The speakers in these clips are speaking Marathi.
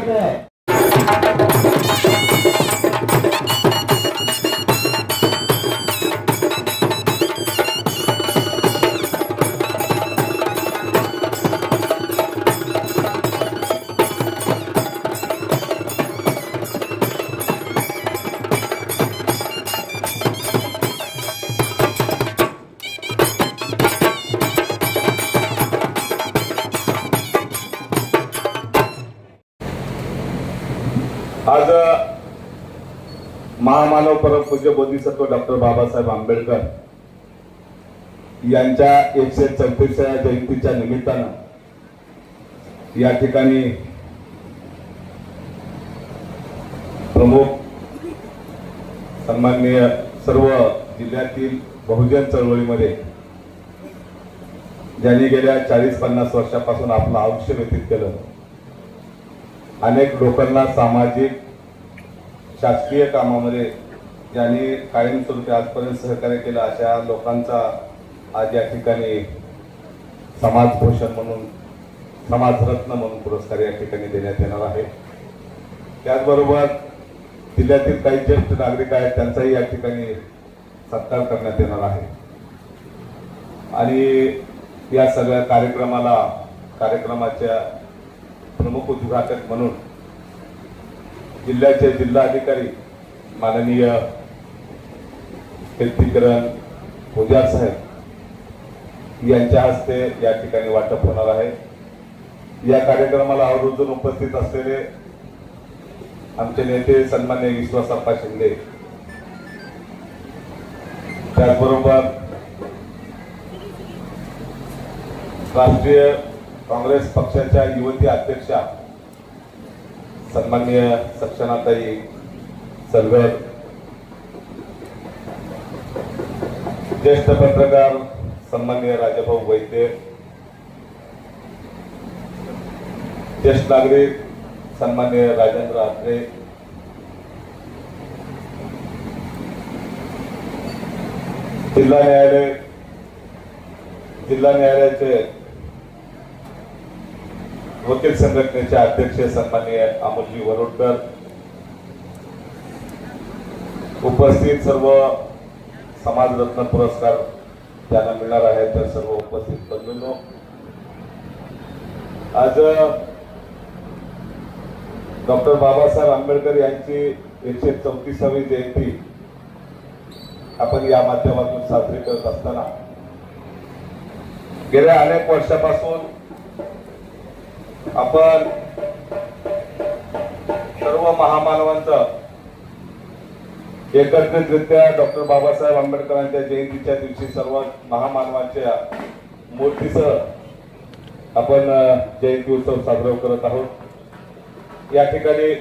आंबेडकर महामानव परमपूज्य बोधिसत्व डॉक्टर बाबासाहेब आंबेडकर यांच्या एकशे चौतीसव्या जयंतीच्या निमित्तानं या ठिकाणी प्रमुख सन्माननीय सर्व जिल्ह्यातील बहुजन चळवळीमध्ये ज्यांनी गेल्या चाळीस पन्नास वर्षापासून आपलं आयुष्य व्यतीत केलं. अनेक लोकांना सामाजिक शासकीय कामामध्ये ज्यांनी कायमस्वरूपी आजपर्यंत सहकार्य केलं अशा लोकांचा आज या ठिकाणी समाजभूषण म्हणून समाजरत्न म्हणून पुरस्कार या ठिकाणी देण्यात येणार आहे. त्याचबरोबर जिल्ह्यातील काही ज्येष्ठ नागरिक आहेत त्यांचाही या ठिकाणी सत्कार करण्यात येणार आहे. आणि या सगळ्या कार्यक्रमाला कार्यक्रमाच्या प्रमुख उद्घाटक म्हणून जिल्ह्याचे जिल्हाधिकारी माननीय कीर्तिकरण पुजार साहेब यांच्या हस्ते या ठिकाणी वाटप होणार आहे. या कार्यक्रमाला आवर्जून उपस्थित असलेले आमचे नेते सन्मान्य विश्वासाप्पा शिंदे. त्याचबरोबर राष्ट्रीय काँग्रेस पक्षाच्या युवती अध्यक्षा सन्माननीय सक्षणाताई सलगर ज्येष्ठ पत्रकार सन्माननीय राजाभाऊ वैद्य, ज्येष्ठ नागरिक सन्माननीय राजेंद्र आत्रे, जिल्हा न्यायालय, जिल्हा न्यायालयाचे वकील संघटनेचे अध्यक्ष सन्माननीय अमोलजी वरोडकर. उपस्थित सर्व समाजरत्न पुरस्कार ज्यांना मिळणार आहे त्या सर्व उपस्थित बंधूंनो. आज डॉक्टर बाबासाहेब आंबेडकर यांची एकशे चौतीसावी जयंती आपण या माध्यमातून साजरी करत असताना गेल्या अनेक वर्षापासून आपण सर्व महामानवांचं एकत्रितरित्या डॉक्टर बाबासाहेब आंबेडकरांच्या जयंतीच्या दिवशी सर्व महामानवांच्या मूर्तीसह आपण जयंती उत्सव साजरा करत आहोत. या ठिकाणी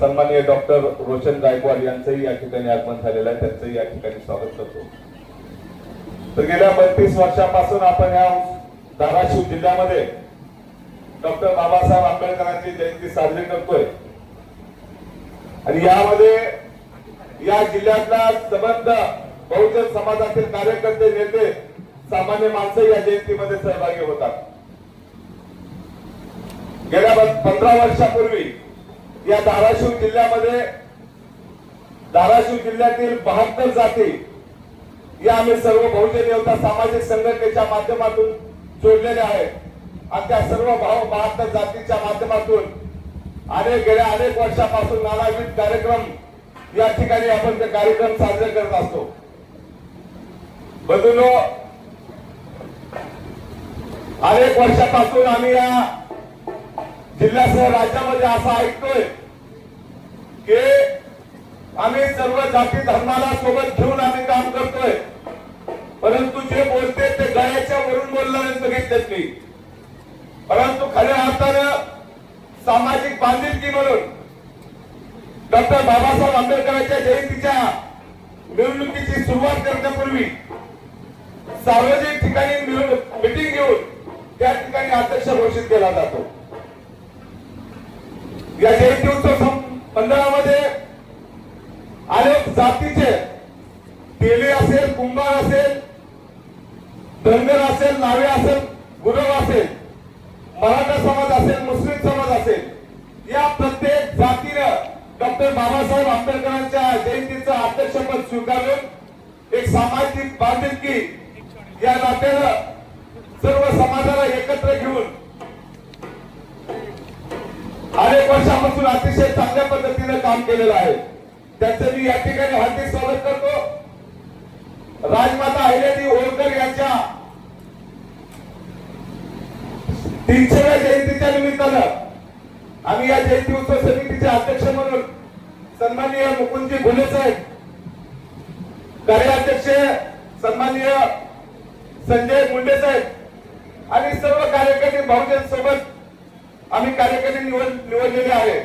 सन्माननीय डॉक्टर रोशन गायकवाड यांचंही या ठिकाणी आगमन झालेलं आहे. त्यांचंही या ठिकाणी स्वागत करतो. तर गेल्या बत्तीस वर्षापासून आपण या धाराशिव जिल्ह्यामध्ये डॉक्टर बाबासाहेब आंबेडकरांची जयंती साजरी करतोय. आणि यामध्ये या जिल्ह्यातला संबंध बहुजन समाजातील कार्यकर्ते नेते सामान्य माणसं या जयंतीमध्ये सहभागी होतात. गेल्या पंधरा वर्षापूर्वी या धाराशिव जिल्ह्यामध्ये धाराशिव जिल्ह्यातील बहात्तर जाती या आम्ही सर्व बहुजन योद्धा सामाजिक संघटनेच्या माध्यमातून जोडलेल्या आहेत. आणि त्या सर्व भाव बहात्तर जातीच्या माध्यमातून अनेक गेल्या अनेक वर्षापासून नानाविध कार्यक्रम या ठिकाणी आपण ते कार्यक्रम साजरे करत असतो. बदलो अनेक वर्षापासून आम्ही या जिल्ह्यासह राज्यामध्ये असं ऐकतोय की आम्ही सर्व जाती धर्माला सोबत घेऊन आम्ही काम करतोय. परंतु जे बोलते ते गळ्याच्या वरून बोलणारे बघितलेत मी परंतु खऱ्या अर्थानं सामाजिक बांधिलकी म्हणून डॉक्टर बाबासाहेब आंबेडकरांच्या जयंतीच्या निवडणुकीची सुरुवात करण्यापूर्वी सार्वजनिक ठिकाणी मिटिंग घेऊन त्या ठिकाणी अध्यक्ष घोषित केला जातो. या जयंती उत्सव मंडळामध्ये अनेक जातीचे तेले असेल कुंभार असेल धनगर असेल नावे असेल गुरव असेल मराठा समाज असेल मुस्लिम समाज असेल या प्रत्येक जातीनं डॉक्टर बाबासाहेब आंबेडकरांच्या जयंतीचं अध्यक्षपद स्वीकारून एक सामाजिक बांधिलकी या नात्यानं सर्व समाजाला एकत्र घेऊन अनेक वर्षापासून अतिशय चांगल्या पद्धतीनं काम केलेलं आहे. त्याचं मी या ठिकाणी हार्दिक स्वागत करतो. राजमाता तीनशेव्या जयंतीच्या निमित्तानं आम्ही या जयंती उत्सव समितीचे अध्यक्ष म्हणून सन्माननीय मुकुंदजी घुले साहेब कार्याध्यक्ष सन्माननीय संजय मुंडे साहेब आणि सर्व कार्यकर्ते बहुजन सोबत आम्ही कार्यकर्ते निवड निवडलेले आहे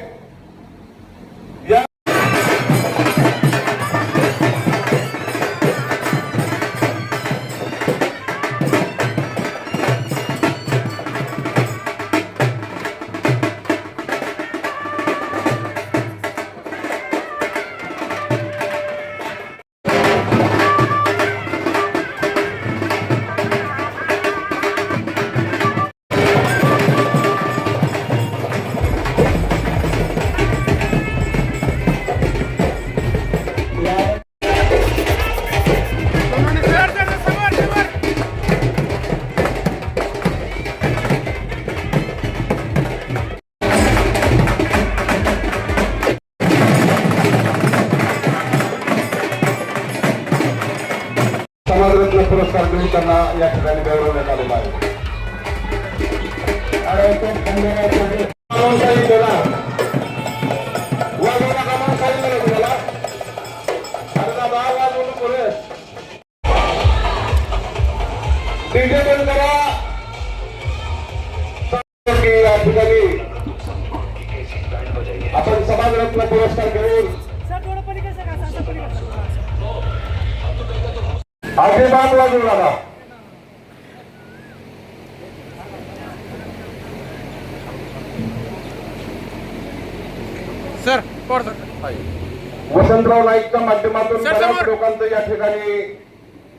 पुरस्कार देऊन त्यांना या ठिकाणी गौरवण्यात आलेला आहे. या ठिकाणी. आपण समाजरत्न पुरस्कार घेऊन अभिमान वाजवू नका. सर वसंतराव नाईकच्या माध्यमातून बऱ्याच. लोकांचं या ठिकाणी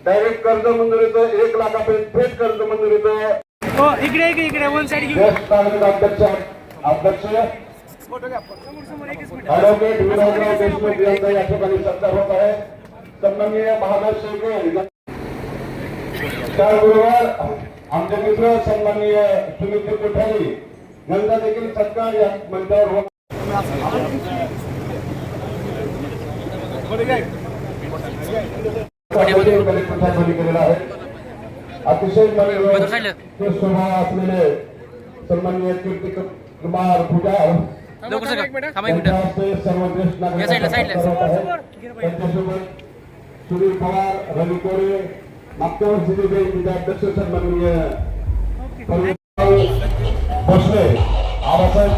डायरेक्ट कर्ज मंजुरीचं एक लाखापर्यंत थेट कर्ज मंजुरीचं हो इकडे इकडे इकडे वन साइड अध्यक्ष अध्यक्ष. ॲडव्होकेट विनोदराव देशमुख यांचा या ठिकाणी सत्कार होत आहे. सन्माननीय महादेव शेळके त्याचबरोबर आमचे मित्र सन्माननीय सुमित कोठारी यांचा देखील सत्कार या मंचावर होत कलेक्टरसाहेबांनी केलेला आहे अतिशय बदल साईडला. मनोरंजक स्वभाव असलेले सन्माननीय कीर्ती कुमार पुजार लवकर सर थांबा एक त्यांच्या मिनिट हस्ते सर्व ज्येष्ठ या साईडला, साईडला. नागरिकांचा सत्कार होत आहे. त्यांच्यासोबत सुनील पवार रवी कोरे मागच्या वर्षी जयंतीचे अध्यक्ष सन्माननीय भोसले आबासाहेब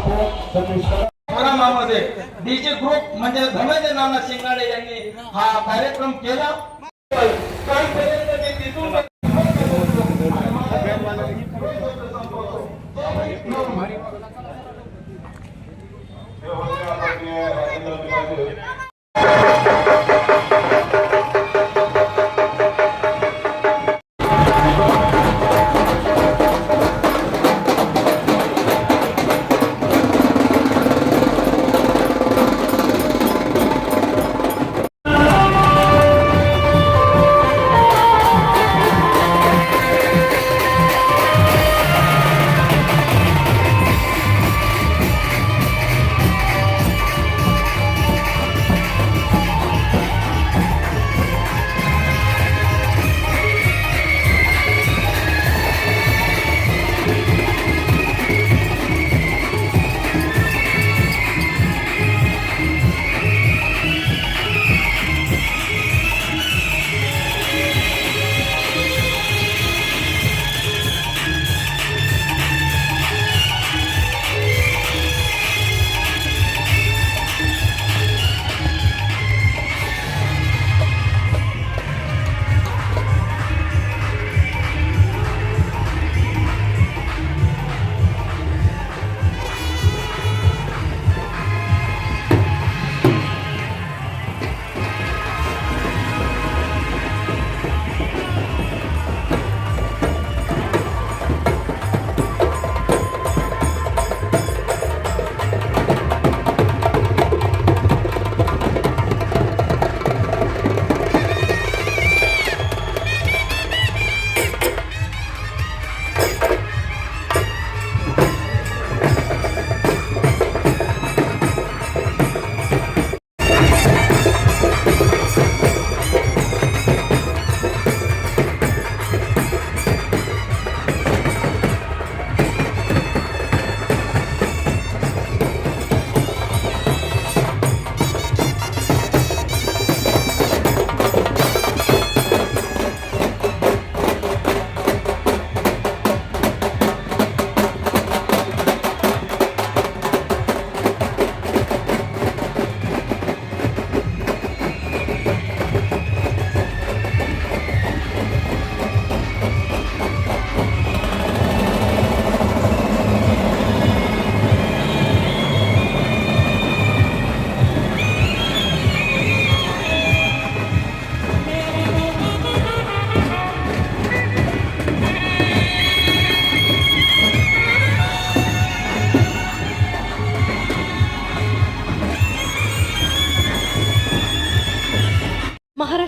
डीजे ग्रुप म्हणजे धनंजय नाना शिंगाडे यांनी हा कार्यक्रम केला. कालपर्यंत मी तिथून हे होते आदरणीय राजेंद्र